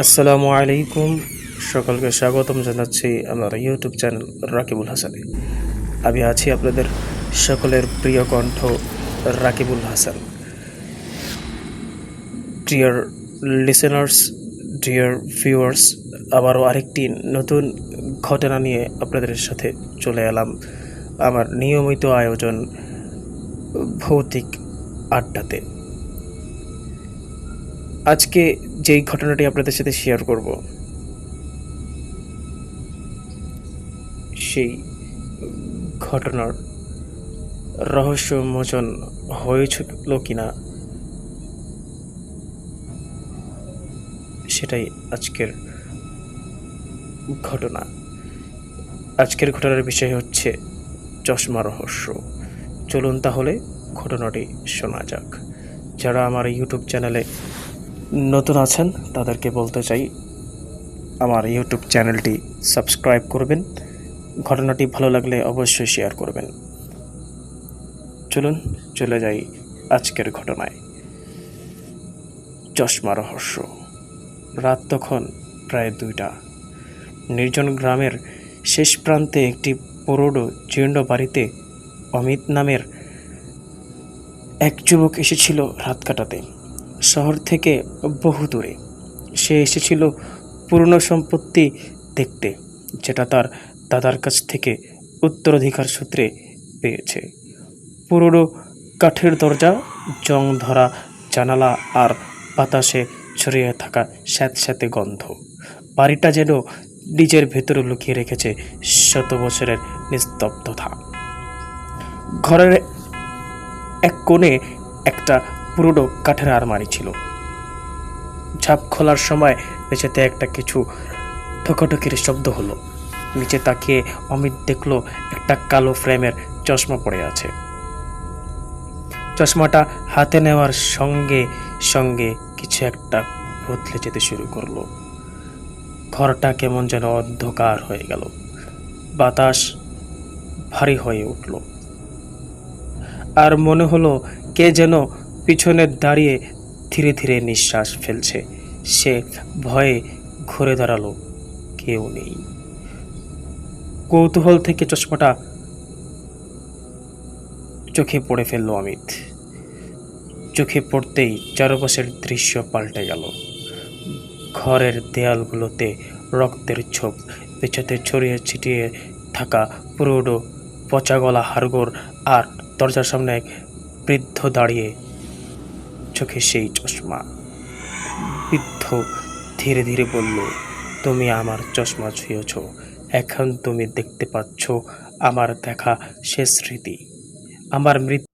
আসসালামু আলাইকুম। সকলকে স্বাগতম জানাচ্ছি আমার ইউটিউব চ্যানেল রাকিবুল হাসানে। আমি আছি আপনাদের সকলের প্রিয় কণ্ঠ Rakibul Hasan. Dear listeners dear viewers আবারও আরেকটি নতুন ঘটনা নিয়ে আপনাদের সাথে চলে এলাম। আমার নিয়মিত আয়োজন ভৌতিক আড্ডাতে। আজকে যেই ঘটনাটি আপনাদের সাথে শেয়ার করব, সেই ঘটনার রহস্য মোচন হয়েছিল কিনা, সেটাই আজকের ঘটনা। আজকের ঘটনার বিষয় হচ্ছে চশমা রহস্য। চলুন তাহলে ঘটনাটি শোনা যাক। যারা আমার ইউটিউব চ্যানেলে নতুন আছেন, তাদেরকে বলতে চাই, আমার ইউটিউব চ্যানেলটি সাবস্ক্রাইব করবেন, ঘটনাটি ভালো লাগলে অবশ্যই শেয়ার করবেন। চলুন, চলে যাই আজকের ঘটনায়। চশমা রহস্য। রাত তখন প্রায় দুইটা। নির্জন গ্রামের শেষ প্রান্তে একটি পুরোডো জীর্ণ বাড়িতে অমিত নামের এক যুবক এসেছিল রাত কাটাতে। শহর থেকে বহু দূরে। সে এসেছিল পুরনো সম্পত্তি দেখতে, যেটা তার দাদার কাছ থেকে উত্তরাধিকার সূত্রে পেয়েছে। পুরনো কাঠের দরজা, জং ধরা জানালা আর বাতাসে ছড়িয়ে থাকা স্যাঁতস্যাঁতে গন্ধ। বাড়িটা যেন নিজের ভেতরে লুকিয়ে রেখেছে শত বছরের নিস্তব্ধতা। ঘরের এক কোণে একটা পুরনো কাঠের আলমারি ছিল। ঝাপ খোলার সময় মেঝেতে একটা কিছু ঠোকাঠুকির শব্দ হলো। নিচে তাকিয়ে অমিত দেখল একটা কালো ফ্রেমের চশমা পড়ে আছে। চশমাটা হাতে নেওয়ার সঙ্গে সঙ্গে কিছু একটা বদলে যেতে শুরু করল। ঘরটা কেমন যেন অন্ধকার হয়ে গেল। বাতাস ভারী হয়ে উঠল। আর মনে হলো কে যেন পিছনে দাঁড়িয়ে ধীরে ধীরে নিঃশ্বাস ফেলছে। সে ভয়ে ঘুরে দাঁড়াল, কেউ নেই। কৌতূহল থেকে চশমাটা চোখে পড়ে ফেলল অমিত। চোখে পড়তেই চারপাশের দৃশ্য পাল্টে গেল। ঘরের দেয়ালগুলোতে রক্তের ছোপ, পেছাতে ছড়িয়ে ছিটিয়ে থাকা পুরোডো পচা গলা হাড়গোড় আর দরজার সামনে এক বৃদ্ধ দাঁড়িয়ে চোখে সেই চশমা। বৃদ্ধ ধীরে ধীরে বলল, তুমি আমার চশমা ছুঁয়েছ। এখন তুমি দেখতে পাচ্ছ আমার দেখা শেষ স্মৃতি। আমার মৃত্যু